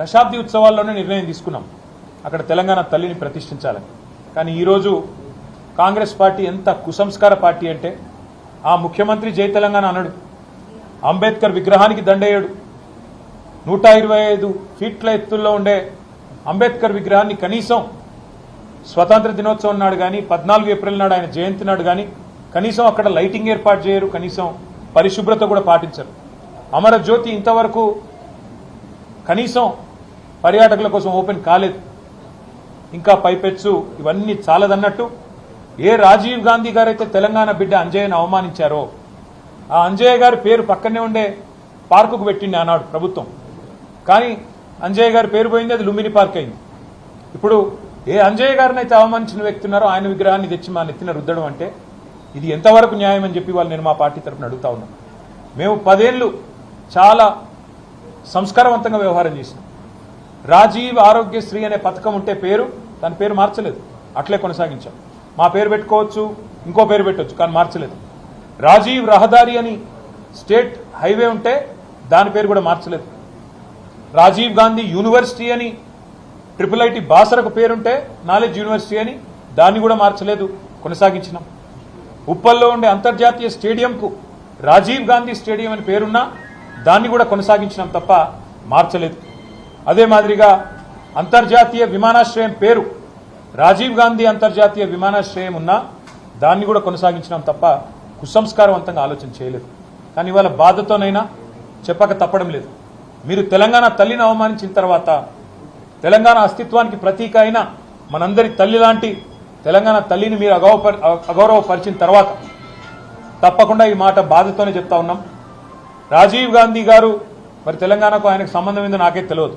దశాబ్ది ఉత్సవాల్లోనే నిర్ణయం తీసుకున్నాం. అక్కడ తెలంగాణ తల్లిని ప్రతిష్ఠించాలని. కానీ ఈరోజు కాంగ్రెస్ పార్టీ ఎంత కుసంస్కార పార్టీ అంటే ఆ ముఖ్యమంత్రి జై తెలంగాణ అనడు అంబేద్కర్ విగ్రహానికి దండేయడు నూట ఇరవై ఐదు ఫీట్ల ఎత్తుల్లో ఉండే అంబేద్కర్ విగ్రహాన్ని కనీసం స్వతంత్ర దినోత్సవం నాడు కానీ పద్నాలుగు ఏప్రిల్ నాడు ఆయన జయంతి నాడు కానీ కనీసం అక్కడ లైటింగ్ ఏర్పాటు చేయరు కనీసం పరిశుభ్రత కూడా పాటించరు. అమరజ్యోతి ఇంతవరకు కనీసం పర్యాటకుల కోసం ఓపెన్ కాలేదు. ఇంకా పైపెట్స్ ఇవన్నీ చాలదన్నట్టు ఏ రాజీవ్ గాంధీ గారైతే తెలంగాణ బిడ్డ అంజయ్యను అవమానించారో ఆ అంజయ్య గారి పేరు పక్కనే ఉండే పార్కుకు పెట్టింది ఆనాడు ప్రభుత్వం. కానీ అంజయ్య గారి పేరు పోయింది అది లుంబిని పార్క్ అయింది. ఇప్పుడు ఏ అంజయ్య గారిని అయితే అవమానించిన వ్యక్తి ఉన్నారో ఆయన విగ్రహాన్ని తెచ్చి మా నెత్తిన రుద్దడం అంటే ఇది ఎంతవరకు న్యాయం అని చెప్పి వాళ్ళు నేను మా పార్టీ తరఫున అడుగుతా ఉన్నాను మేము పదేళ్ళు చాలా సంస్కారవంతంగా వ్యవహారం చేసినాం. రాజీవ్ ఆరోగ్యశ్రీ అనే పథకం ఉంటే పేరు దాని పేరు మార్చలేదు. అట్లే కొనసాగించాం. మా పేరు పెట్టుకోవచ్చు ఇంకో పేరు పెట్టవచ్చు కానీ మార్చలేదు. రాజీవ్ రహదారి అని స్టేట్ హైవే ఉంటే దాని పేరు కూడా మార్చలేదు. రాజీవ్ గాంధీ యూనివర్సిటీ అని ట్రిపుల్ ఐటీ బాసరకు పేరుంటే నాలెడ్జ్ యూనివర్సిటీ అని దాన్ని కూడా మార్చలేదు కొనసాగించినాం. ఉప్పల్లో ఉండే అంతర్జాతీయ స్టేడియంకు రాజీవ్ గాంధీ స్టేడియం అని పేరున్నా దాన్ని కూడా కొనసాగించినాం తప్ప మార్చలేదు. అదే మాదిరిగా అంతర్జాతీయ విమానాశ్రయం పేరు రాజీవ్ గాంధీ అంతర్జాతీయ విమానాశ్రయం ఉన్నా దాన్ని కూడా కొనసాగించినాం తప్ప కుసంస్కారవంతంగా ఆలోచన చేయలేదు. కానీ ఇవాళ బాధతోనైనా చెప్పక తప్పడం లేదు. మీరు తెలంగాణ తల్లిని అవమానించిన తర్వాత తెలంగాణ అస్తిత్వానికి ప్రతీక అయిన మనందరి తల్లి లాంటి తెలంగాణ తల్లిని మీరు అగౌప అగౌరవపరిచిన తర్వాత తప్పకుండా ఈ మాట బాధతోనే చెప్తా ఉన్నాం. రాజీవ్ గాంధీ గారు మరి తెలంగాణకు ఆయనకు సంబంధం ఏందో నాకే తెలియదు.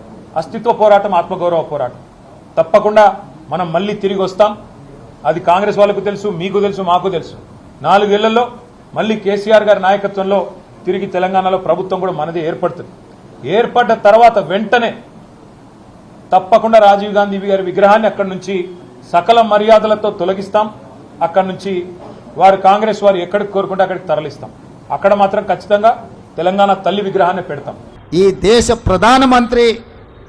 అస్తిత్వ పోరాటం ఆత్మగౌరవ పోరాటం. తప్పకుండా మనం మళ్ళీ తిరిగి వస్తాం. అది కాంగ్రెస్ వాళ్ళకు తెలుసు మీకు తెలుసు మాకు తెలుసు. నాలుగేళ్ళలో మళ్ళీ కేసీఆర్ గారి నాయకత్వంలో తిరిగి తెలంగాణలో ప్రభుత్వం కూడా మనది ఏర్పడుతుంది. ఏర్పడ్డ తర్వాత వెంటనే తప్పకుండా రాజీవ్ గాంధీ గారి విగ్రహాన్ని అక్కడి నుంచి సకల మర్యాదలతో తొలగిస్తాం. అక్కడి నుంచి వారు కాంగ్రెస్ వారు ఎక్కడికి కోరుకుంటే అక్కడికి తరలిస్తాం. అక్కడ మాత్రం ఖచ్చితంగా తెలంగాణ తల్లి విగ్రహాన్ని పెడతాం. ఈ దేశ ప్రధానమంత్రి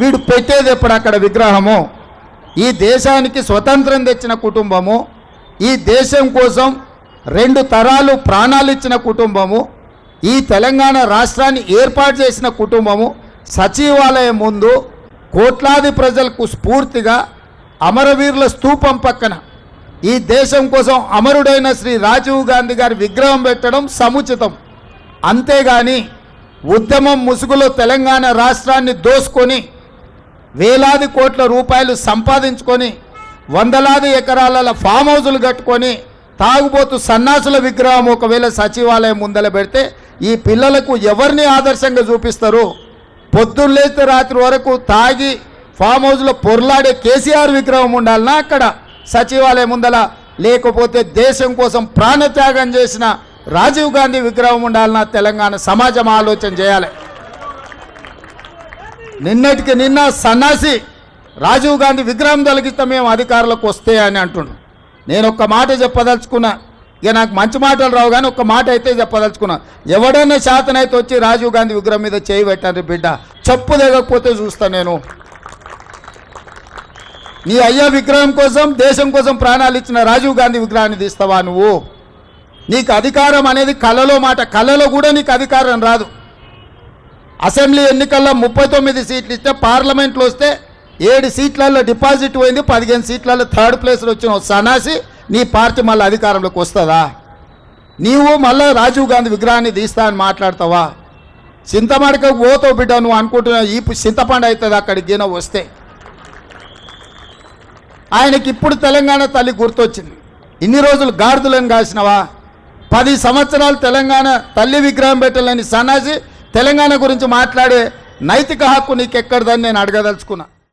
వీడు పెట్టేదెప్పుడు అక్కడ విగ్రహము? ఈ దేశానికి స్వతంత్రం తెచ్చిన కుటుంబము ఈ దేశం కోసం రెండు తరాలు ప్రాణాలు ఇచ్చిన కుటుంబము ఈ తెలంగాణ రాష్ట్రాన్ని ఏర్పాటు చేసిన కుటుంబము సచివాలయం ముందు కోట్లాది ప్రజలకు స్ఫూర్తిగా అమరవీరుల స్తూపం పక్కన ఈ దేశం కోసం అమరుడైన శ్రీ రాజీవ్ గాంధీ గారి విగ్రహం పెట్టడం సముచితం. అంతేగాని ఉద్యమం ముసుగులో తెలంగాణ రాష్ట్రాన్ని దోసుకొని వేలాది కోట్ల రూపాయలు సంపాదించుకొని వందలాది ఎకరాల ఫామ్ హౌజులు కట్టుకొని తాగుబోతు సన్నాసుల విగ్రహం ఒకవేళ సచివాలయం ముందల పెడితే ఈ పిల్లలకు ఎవరిని ఆదర్శంగా చూపిస్తారు? పొద్దున్న లేస్తే రాత్రి వరకు తాగి ఫామ్ హౌస్లో పొర్లాడే కేసీఆర్ విగ్రహం ఉండాలనా అక్కడ? సచివాలయం ముందల లేకపోతే దేశం కోసం ప్రాణత్యాగం చేసిన రాజీవ్ గాంధీ విగ్రహం ఉండాలన్నా తెలంగాణ సమాజం ఆలోచన చేయాలి. నిన్నటికి నిన్న సన్నాసి రాజీవ్ గాంధీ విగ్రహం తొలగిస్తే మేము అధికారులకు వస్తే అని అంటుండు. నేను ఒక్క మాట చెప్పదలుచుకున్నా. ఇక నాకు మంచి మాటలు రావు కానీ ఒక్క మాట అయితే చెప్పదలుచుకున్నా. ఎవడైనా శాతనైతే వచ్చి రాజీవ్ గాంధీ విగ్రహం మీద చేయి పెట్టండి బిడ్డ. చెప్పు లేకపోతే చూస్తా నేను. నీ అయ్యా విగ్రహం కోసం దేశం కోసం ప్రాణాలు ఇచ్చిన రాజీవ్ గాంధీ విగ్రహాన్ని తీస్తావా నువ్వు? నీకు అధికారం అనేది కళలో మాట. కళలో కూడా నీకు అధికారం రాదు. అసెంబ్లీ ఎన్నికల్లో ముప్పై తొమ్మిది సీట్లు ఇస్తే పార్లమెంట్లో వస్తే ఏడు సీట్లలో డిపాజిట్ పోయింది పదిహేను సీట్లలో థర్డ్ ప్లేస్లో వచ్చిన సనాసి నీ పార్టీ మళ్ళీ అధికారంలోకి వస్తుందా? నీవు మళ్ళీ రాజీవ్ గాంధీ విగ్రహాన్ని తీస్తా అని మాట్లాడతావా? చింతమడకకు పోతో బిడ్డ నువ్వు అనుకుంటున్నావు ఈ చింతపండు అవుతుంది అక్కడికి గిన వస్తే. ఆయనకి ఇప్పుడు తెలంగాణ తల్లి గుర్తొచ్చింది. ఇన్ని రోజులు గాడిదలను కాసినవా? పది సంవత్సరాలు తెలంగాణ తల్లి విగ్రహం పెట్టలేని సన్నాసి తెలంగాణ గురించి మాట్లాడే నైతిక హక్కు నీకెక్కడదని నేను అడగదలుచుకున్నా.